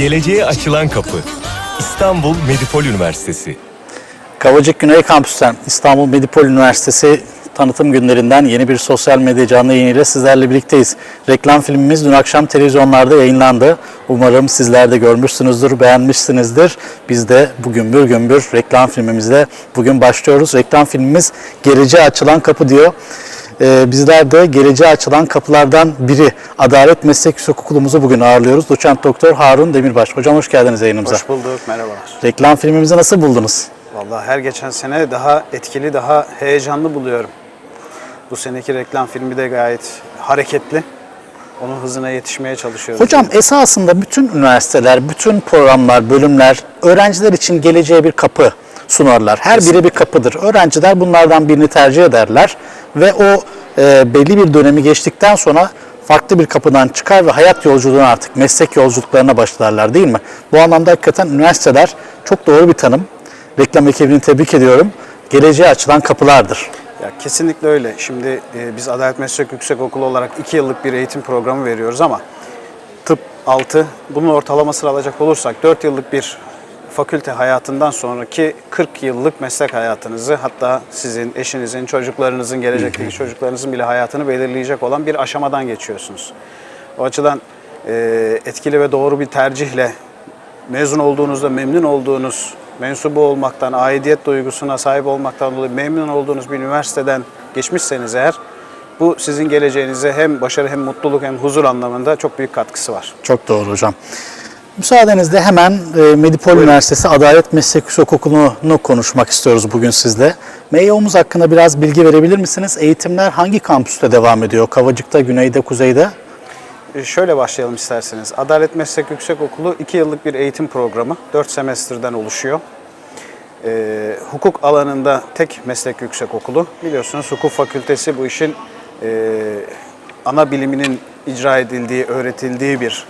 Geleceğe açılan kapı. İstanbul Medipol Üniversitesi. Kavacık Güney Kampüs'ten İstanbul Medipol Üniversitesi tanıtım günlerinden yeni bir sosyal medya canlı yayınıyla sizlerle birlikteyiz. Reklam filmimiz dün akşam televizyonlarda yayınlandı. Umarım sizler de görmüşsünüzdür, beğenmişsinizdir. Biz de bugün bir gümbür reklam filmimizle bugün başlıyoruz. Reklam filmimiz Geleceğe Açılan Kapı diyor. Ee, bizler de geleceğe açılan kapılardan biri Adalet Meslek Yüksek Okulumuzu bugün ağırlıyoruz. Doçent Doktor Harun Demirbaş. Hocam hoş geldiniz yayınımıza. Hoş bulduk, merhabalar. Reklam filmimizi nasıl buldunuz? Vallahi her geçen sene daha etkili, daha heyecanlı buluyorum. Bu seneki reklam filmi de gayet hareketli. Onun hızına yetişmeye çalışıyoruz. Hocam esasında bütün üniversiteler, bütün programlar, bölümler öğrenciler için geleceğe bir kapı sunarlar. Her biri bir kapıdır. Öğrenciler bunlardan birini tercih ederler ve o e, belli bir dönemi geçtikten sonra farklı bir kapıdan çıkar ve hayat yolculuğuna artık meslek yolculuklarına başlarlar değil mi? Bu anlamda hakikaten üniversiteler çok doğru bir tanım. Reklam ekibini tebrik ediyorum. Geleceğe açılan kapılardır. Ya kesinlikle öyle. Şimdi e, biz Adalet Meslek Yüksekokulu olarak 2 yıllık bir eğitim programı veriyoruz ama tıp 6, bunun ortalamasını alacak olursak 4 yıllık bir fakülte hayatından sonraki 40 yıllık meslek hayatınızı hatta sizin, eşinizin, çocuklarınızın, gelecekteki çocuklarınızın bile hayatını belirleyecek olan bir aşamadan geçiyorsunuz. O açıdan e, etkili ve doğru bir tercihle mezun olduğunuzda memnun olduğunuz, mensubu olmaktan, aidiyet duygusuna sahip olmaktan dolayı memnun olduğunuz bir üniversiteden geçmişseniz eğer bu sizin geleceğinize hem başarı hem mutluluk hem huzur anlamında çok büyük katkısı var. Çok doğru hocam. Müsaadenizle hemen e, Medipol Üniversitesi Adalet Meslek Yüksek Okulu'nu konuşmak istiyoruz bugün sizle. MEYO'muz hakkında biraz bilgi verebilir misiniz? Eğitimler hangi kampüste devam ediyor? Kavacık'ta, Güney'de, Kuzey'de? E, Şöyle başlayalım isterseniz. Adalet Meslek Yüksekokulu 2 yıllık bir eğitim programı. 4 semestrden oluşuyor. E, hukuk alanında tek meslek yüksekokulu. Biliyorsunuz hukuk fakültesi bu işin e, ana biliminin icra edildiği, öğretildiği bir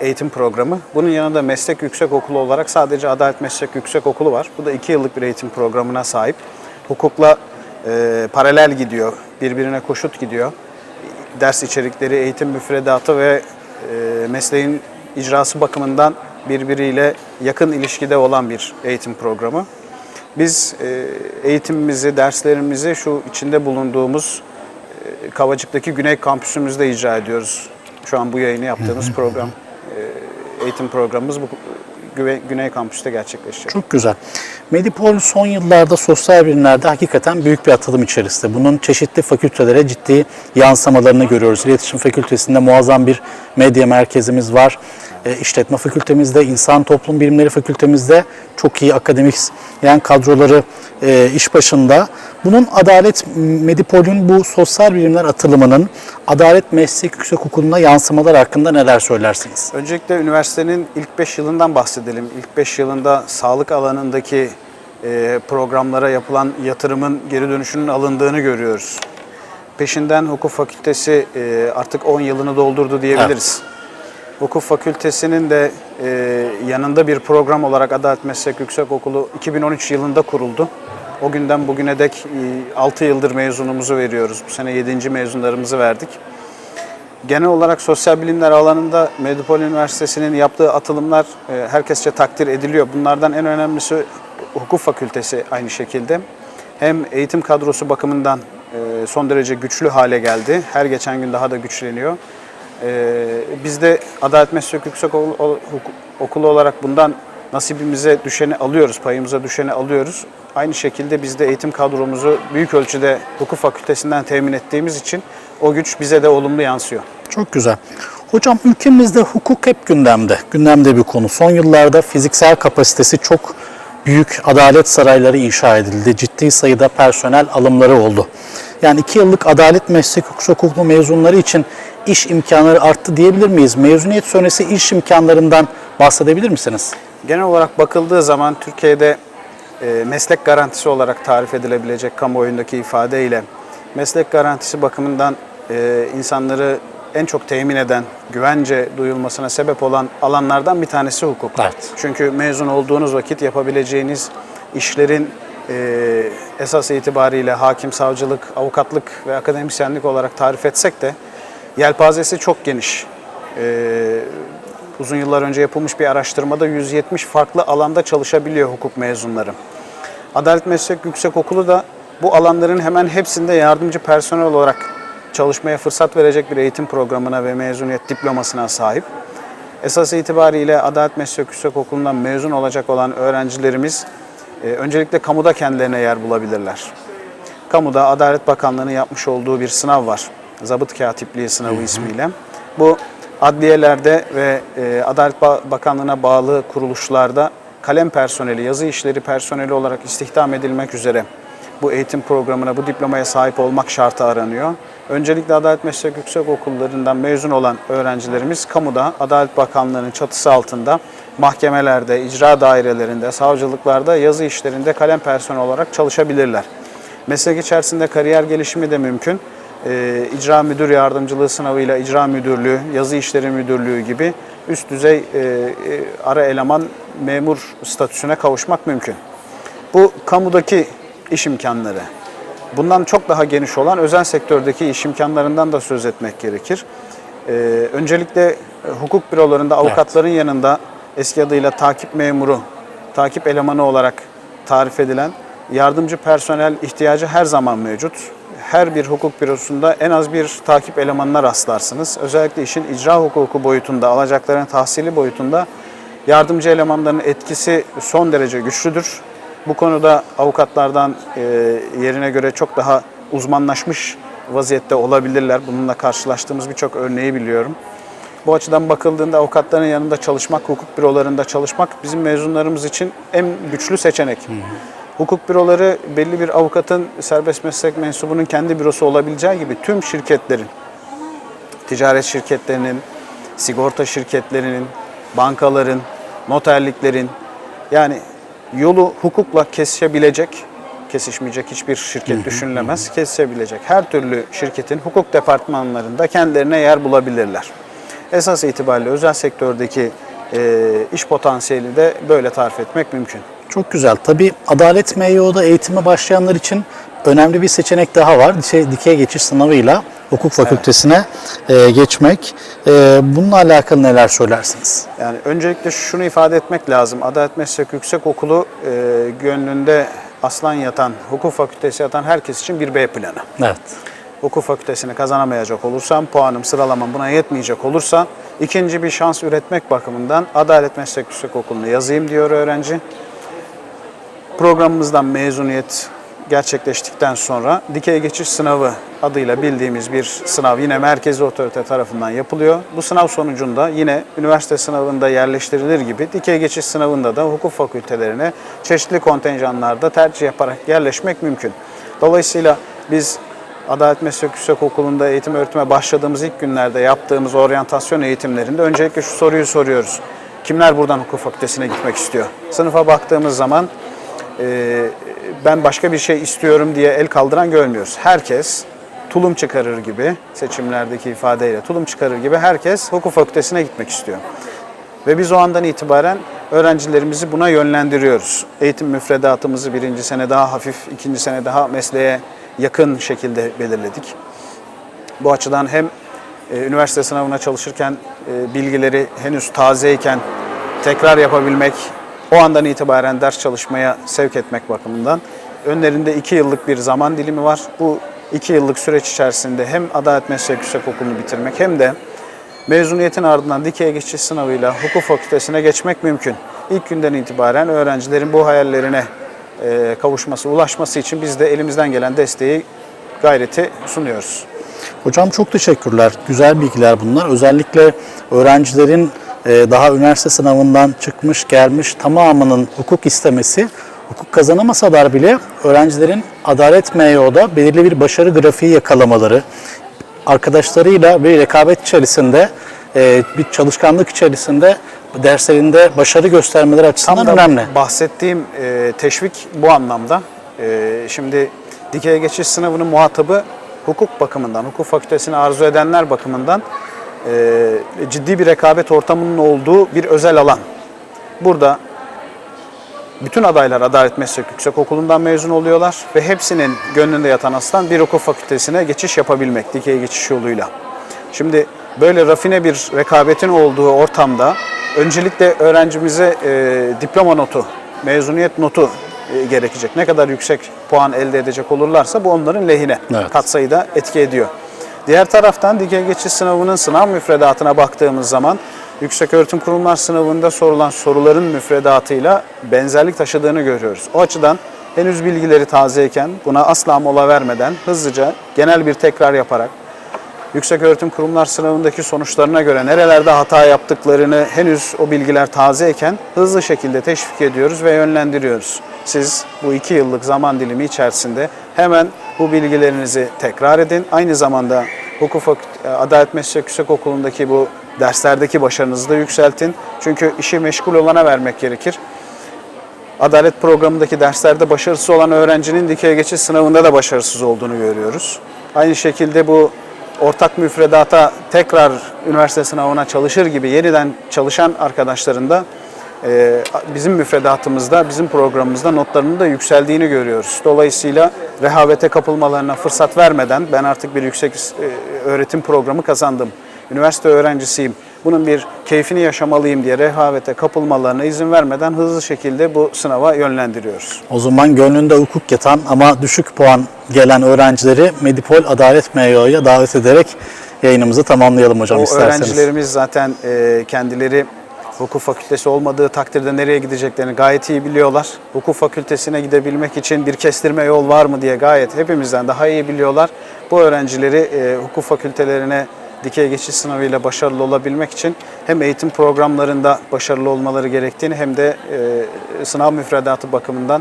eğitim programı. Bunun yanında meslek yüksekokulu olarak sadece Adalet Meslek Yüksekokulu var. Bu da 2 yıllık bir eğitim programına sahip. Hukukla e, paralel gidiyor, birbirine koşut gidiyor ders içerikleri, eğitim müfredatı ve e, mesleğin icrası bakımından birbiriyle yakın ilişkide olan bir eğitim programı. Biz e, eğitimimizi, derslerimizi şu içinde bulunduğumuz e, Kavacık'taki Güney Kampüsümüzde icra ediyoruz. Şu an bu yayını yaptığımız program, e, eğitim programımız bu Güney Kampüs'te gerçekleşecek. Çok güzel. Medipol son yıllarda sosyal bilimlerde hakikaten büyük bir atılım içerisinde. Bunun çeşitli fakültelere ciddi yansımalarını görüyoruz. İletişim Fakültesi'nde muazzam bir medya merkezimiz var. E, İşletme Fakültemizde, İnsan Toplum Bilimleri Fakültemizde çok iyi akademik yani kadroları e, iş başında. Bunun Adalet Medipol'ün bu sosyal bilimler atılımının Adalet Meslek Yüksek Okulu'na yansımalar hakkında neler söylersiniz? Öncelikle üniversitenin ilk 5 yılından bahsedelim. İlk 5 yılında sağlık alanındaki e, programlara yapılan yatırımın geri dönüşünün alındığını görüyoruz. Peşinden hukuk fakültesi e, artık 10 yılını doldurdu diyebiliriz. Hukuk fakültesinin de e, yanında bir program olarak Adalet Meslek Yüksekokulu 2013 yılında kuruldu. O günden bugüne dek 6 yıldır mezunumuzu veriyoruz. Bu sene 7. mezunlarımızı verdik. Genel olarak sosyal bilimler alanında Medipol Üniversitesi'nin yaptığı atılımlar e, herkesçe takdir ediliyor. Bunlardan en önemlisi hukuk fakültesi aynı şekilde. Hem eğitim kadrosu bakımından e, son derece güçlü hale geldi. Her geçen gün daha da güçleniyor. E, Biz de Adalet Meslek Yüksek Okulu olarak bundan nasibimize düşeni alıyoruz, payımıza düşeni alıyoruz. Aynı şekilde biz de eğitim kadromuzu büyük ölçüde hukuk fakültesinden temin ettiğimiz için o güç bize de olumlu yansıyor. Çok güzel. Hocam ülkemizde hukuk hep gündemde. Gündemde bir konu. Son yıllarda fiziksel kapasitesi çok büyük adalet sarayları inşa edildi. Ciddi sayıda personel alımları oldu. Yani iki yıllık adalet meslek okulu mezunları için iş imkanları arttı diyebilir miyiz? Mezuniyet sonrası iş imkanlarından bahsedebilir misiniz? Genel olarak bakıldığı zaman Türkiye'de meslek garantisi olarak tarif edilebilecek kamuoyundaki ifadeyle meslek garantisi bakımından e, insanları en çok temin eden, güvence duyulmasına sebep olan alanlardan bir tanesi hukuk. Evet. Çünkü mezun olduğunuz vakit yapabileceğiniz işlerin e, esas itibariyle hakim, savcılık, avukatlık ve akademisyenlik olarak tarif etsek de yelpazesi çok geniş. E, uzun yıllar önce yapılmış bir araştırmada 170 farklı alanda çalışabiliyor hukuk mezunları. Adalet Meslek Yüksekokulu da bu alanların hemen hepsinde yardımcı personel olarak çalışmaya fırsat verecek bir eğitim programına ve mezuniyet diplomasına sahip. Esas itibariyle Adalet Meslek Yüksekokulu'ndan mezun olacak olan öğrencilerimiz e, öncelikle kamuda kendilerine yer bulabilirler. Kamuda Adalet Bakanlığı'nın yapmış olduğu bir sınav var. Zabıt Katipliği sınavı ismiyle. Bu adliyelerde ve e, Adalet Ba- Bakanlığı'na bağlı kuruluşlarda kalem personeli, yazı işleri personeli olarak istihdam edilmek üzere bu eğitim programına, bu diplomaya sahip olmak şartı aranıyor. Öncelikle Adalet Meslek Yüksekokullarından mezun olan öğrencilerimiz kamuda, Adalet Bakanlığı'nın çatısı altında mahkemelerde, icra dairelerinde, savcılıklarda, yazı işlerinde kalem personeli olarak çalışabilirler. Meslek içerisinde kariyer gelişimi de mümkün. Ee, icra müdür yardımcılığı sınavıyla icra müdürlüğü, yazı işleri müdürlüğü gibi üst düzey e, e, ara eleman memur statüsüne kavuşmak mümkün. Bu kamudaki iş imkanları. Bundan çok daha geniş olan özel sektördeki iş imkanlarından da söz etmek gerekir. Ee, öncelikle e, hukuk bürolarında avukatların yanında eski adıyla takip memuru, takip elemanı olarak tarif edilen yardımcı personel ihtiyacı her zaman mevcut. Her bir hukuk bürosunda en az bir takip elemanına rastlarsınız. Özellikle işin icra hukuku boyutunda, alacakların tahsili boyutunda yardımcı elemanların etkisi son derece güçlüdür. Bu konuda avukatlardan e, yerine göre çok daha uzmanlaşmış vaziyette olabilirler. Bununla karşılaştığımız birçok örneği biliyorum. Bu açıdan bakıldığında avukatların yanında çalışmak, hukuk bürolarında çalışmak bizim mezunlarımız için en güçlü seçenek. Hukuk büroları belli bir avukatın serbest meslek mensubunun kendi bürosu olabileceği gibi tüm şirketlerin, ticaret şirketlerinin, sigorta şirketlerinin, bankaların, noterliklerin yani yolu hukukla kesişebilecek, kesişmeyecek hiçbir şirket düşünülemez, kesişebilecek her türlü şirketin hukuk departmanlarında kendilerine yer bulabilirler. Esas itibariyle özel sektördeki e, iş potansiyeli de böyle tarif etmek mümkün. Çok güzel. Tabii Adalet MYO'da eğitime başlayanlar için önemli bir seçenek daha var. Şey, dikey geçiş sınavıyla hukuk fakültesine e, geçmek. E, bununla alakalı neler söylersiniz? Yani öncelikle şunu ifade etmek lazım. Adalet Meslek Yüksekokulu e, gönlünde aslan yatan, hukuk fakültesi yatan herkes için bir B planı. Evet. Hukuk fakültesini kazanamayacak olursam, puanım, sıralamam buna yetmeyecek olursa ikinci bir şans üretmek bakımından Adalet Meslek Yüksekokulu'na yazayım diyor öğrenci. Programımızdan mezuniyet gerçekleştikten sonra dikey geçiş sınavı adıyla bildiğimiz bir sınav yine merkezi otorite tarafından yapılıyor. Bu sınav sonucunda yine üniversite sınavında yerleştirilir gibi dikey geçiş sınavında da hukuk fakültelerine çeşitli kontenjanlarda tercih yaparak yerleşmek mümkün. Dolayısıyla biz Adalet Meslek Yüksekokulu'nda eğitim öğretime başladığımız ilk günlerde yaptığımız oryantasyon eğitimlerinde öncelikle şu soruyu soruyoruz. Kimler buradan hukuk fakültesine gitmek istiyor? Sınıfa baktığımız zaman e, ben başka bir şey istiyorum diye el kaldıran görmüyoruz. Herkes tulum çıkarır gibi, seçimlerdeki ifadeyle tulum çıkarır gibi herkes hukuk fakültesine gitmek istiyor. Ve biz o andan itibaren öğrencilerimizi buna yönlendiriyoruz. Eğitim müfredatımızı birinci sene daha hafif, ikinci sene daha mesleğe yakın şekilde belirledik. Bu açıdan hem e, üniversite sınavına çalışırken e, bilgileri henüz tazeyken tekrar yapabilmek, o andan itibaren ders çalışmaya sevk etmek bakımından önlerinde iki yıllık bir zaman dilimi var. Bu iki yıllık süreç içerisinde hem Adalet Meslek Yüksekokulu'nu bitirmek hem de mezuniyetin ardından dikey geçiş sınavıyla hukuk fakültesine geçmek mümkün. İlk günden itibaren öğrencilerin bu hayallerine e, kavuşması, ulaşması için biz de elimizden gelen desteği, gayreti sunuyoruz. Hocam çok teşekkürler. Güzel bilgiler bunlar. Özellikle öğrencilerin daha üniversite sınavından çıkmış gelmiş tamamının hukuk istemesi, hukuk kazanamasalar bile öğrencilerin Adalet MYO'da belirli bir başarı grafiği yakalamaları, arkadaşlarıyla bir rekabet içerisinde, e, bir çalışkanlık içerisinde derslerinde başarı göstermeleri açısından Tam önemli. bahsettiğim e, teşvik bu anlamda. E, şimdi dikey geçiş sınavının muhatabı hukuk bakımından, hukuk fakültesini arzu edenler bakımından e, ciddi bir rekabet ortamının olduğu bir özel alan. Burada bütün adaylar Adalet Meslek Yüksekokulu'ndan mezun oluyorlar ve hepsinin gönlünde yatan aslan bir hukuk fakültesine geçiş yapabilmek dikey geçiş yoluyla. Şimdi böyle rafine bir rekabetin olduğu ortamda öncelikle öğrencimize e, diploma notu, mezuniyet notu e, gerekecek. Ne kadar yüksek puan elde edecek olurlarsa bu onların lehine Evet. katsayıda etki ediyor. Diğer taraftan dikey geçiş sınavının sınav müfredatına baktığımız zaman Yükseköğretim Kurumlar sınavında sorulan soruların müfredatıyla benzerlik taşıdığını görüyoruz. O açıdan henüz bilgileri tazeyken buna asla mola vermeden hızlıca genel bir tekrar yaparak Yükseköğretim Kurumlar sınavındaki sonuçlarına göre nerelerde hata yaptıklarını henüz o bilgiler tazeyken hızlı şekilde teşvik ediyoruz ve yönlendiriyoruz. Siz bu iki yıllık zaman dilimi içerisinde hemen bu bilgilerinizi tekrar edin. Aynı zamanda Hukuk Fakü- Adalet Meslek Yüksekokulu'ndaki bu derslerdeki başarınızı da yükseltin. Çünkü işi meşgul olana vermek gerekir. Adalet programındaki derslerde başarısız olan öğrencinin dikey geçiş sınavında da başarısız olduğunu görüyoruz. Aynı şekilde bu ortak müfredata tekrar üniversite sınavına çalışır gibi yeniden çalışan arkadaşların da e, bizim müfredatımızda, bizim programımızda notlarının da yükseldiğini görüyoruz. Dolayısıyla rehavete kapılmalarına fırsat vermeden ben artık bir yüksek e, öğretim programı kazandım. Üniversite öğrencisiyim. Bunun bir keyfini yaşamalıyım diye rehavete kapılmalarına izin vermeden hızlı şekilde bu sınava yönlendiriyoruz. O zaman gönlünde hukuk yatan ama düşük puan gelen öğrencileri Medipol Adalet MYO'ya davet ederek yayınımızı tamamlayalım hocam O isterseniz. öğrencilerimiz zaten e, kendileri hukuk fakültesi olmadığı takdirde nereye gideceklerini gayet iyi biliyorlar. Hukuk fakültesine gidebilmek için bir kestirme yol var mı diye gayet hepimizden daha iyi biliyorlar. Bu öğrencileri e, hukuk fakültelerine dikey geçiş sınavıyla başarılı olabilmek için hem eğitim programlarında başarılı olmaları gerektiğini hem de e, sınav müfredatı bakımından